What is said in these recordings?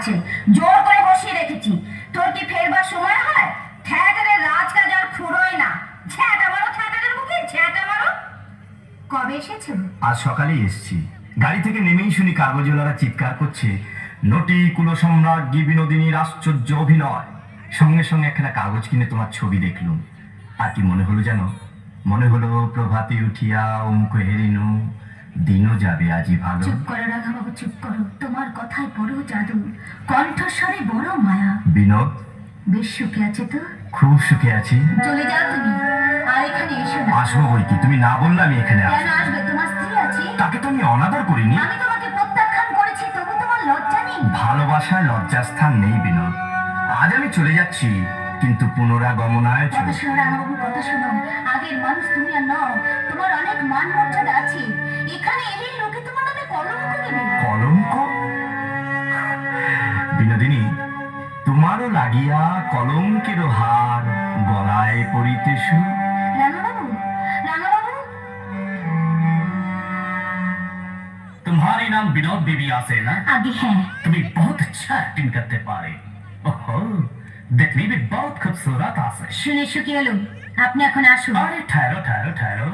আছে। জোর করে বসিয়ে রেখেছি। তোর কি ফেরবার সময় হয়? থ্যাটারে রাজকাজ আর ফুরোয় না। ছ্যাটা মারো থ্যাটারের মুখে ছ্যাটা মারো। কবে এসেছ? আজ সকালেই এসেছি। গাড়ি থেকে নেমেই শুনি কাগজওয়ালারা চিৎকার করছে। নটি কুলসম্রাজ্ঞী বিনোদিনীর আশ্চর্য অভিনয়। সঙ্গে সঙ্গে একখানা কাগজ কিনে তোমার ছবি দেখলুম। আর কি মনে হলো জানো? মনে হলো প্রভাতে উঠিয়া অমুক হেরিনু। দিনও যাবে আজি ভালো। চুপ করো রাঘাবাবু চুপ করো। তোমার কথায় বড় জাদু। কণ্ঠস্বরে বড় মায়া। বিনোদ? বেশ সুখে আছে তো? খুব সুখে আছি। চলে যাও তুমি। আর এখানে এসো না। আসব বই কি? তুমি না বললে আমি এখানে কেন আসব। আসবে? তোমার স্ত্রী আছে। তাকে তো আমি অনাদর করিনি। আমি তোমাকে প্রত্যাখ্যান করেছি তবু তোমার লজ্জা নেই। ভালোবাসার লজ্জাস্থান নেই বিনোদ। আজ আমি চলে যাচ্ছি। কিন্তু পুনরাগমনায় কথা চলে শোনো রাঘাবাবু কথা শোনো আগের মানুষ তুমি আর নও তোমার অনেক মান মর্যাদা আছে এখানে এলেই লোকে তোমার নামে কলঙ্ক দেবে কলঙ্ক বিনোদিনী তোমারও লাগিয়া কলঙ্কের হার গলায় পরিতেছু রাঙাবাবু রাঙাবাবু तुम्हारे नाम विनोद देवी आसे ना আগে হ্যাঁ तुम्हें बहुत अच्छा एक्टिंग करते पारे ओहो देखने में बहुत खूबसूरत आसे শুনে সুখী হলো আপনি এখন আসুন अरे ठहरो ठहरो ठहरो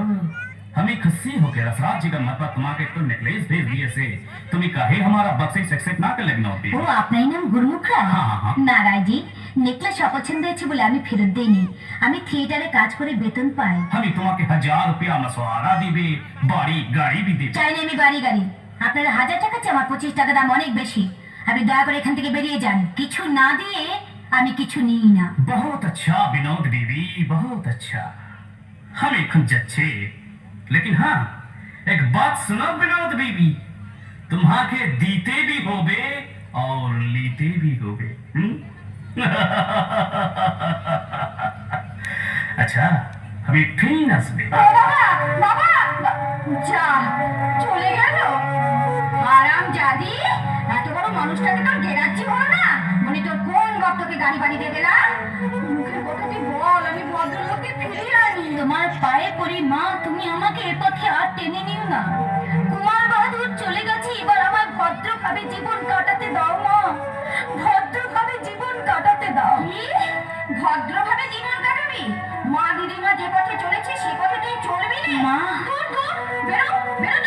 हमें खुशी हो के रसराज जी का मतलब तुम्हारे तो नेकलेस भेज दिए से तुम्हें कहे हमारा बक्सिस एक्सेप्ट ना कर लेना होती ও আপনার নাম গুরমুখ রায় হ্যাঁ, হ্যাঁ। না রায়জি নেকলেস অপছন্দ হয়েছে বলে আমি ফেরত দেইনি আমি থিয়েটারে কাজ করে বেতন পাই हमें तुम्हारे हजार रुपया मसवारा दीबे बाड़ी गाड़ी भी दीबे চাইনি আমি বাড়ি গাড়ি আপনার হাজার টাকা চেয়ে আমার পঁচিশ টাকা দাম অনেক বেশি আপনি দয়া করে এখান থেকে বেরিয়ে যান কিছু না দিয়ে আমি কিছু নিই না बहुत अच्छा विनोद देवी बहुत अच्छा हमें कुछ अच्छे लेकिन हाँ एक बात सुनो विनोद बीबी तुम्हारे दीते भी होबे और लीते भी होबे हम्म? अच्छा हमें फिर नसबे বাবা যা চলে গেল আরাম জাদি এত বড় মানুষটাকে তোর গেরাচ্ছি হলো না মানে তোর গর্তকে গাড়ি বাড়ি দিয়ে কথাটি বল আমি ভদ্রলোকে ফিরিয়ে আনি। তোমার পায়ে পড়ি মা তুমি আমাকে এ পথে আর টেনে নিও না। কুমার বাহাদুর চলে গেছে এবার আমার ভদ্রভাবে জীবন কাটাতে দাও মা। ভদ্রভাবে জীবন কাটাতে দাও। ভদ্রভাবে জীবন কাটাবি? মা দিদিমা যে পথে চলেছে সে পথে তুই চলবি না। মা। দূর দূর বেরো বেরো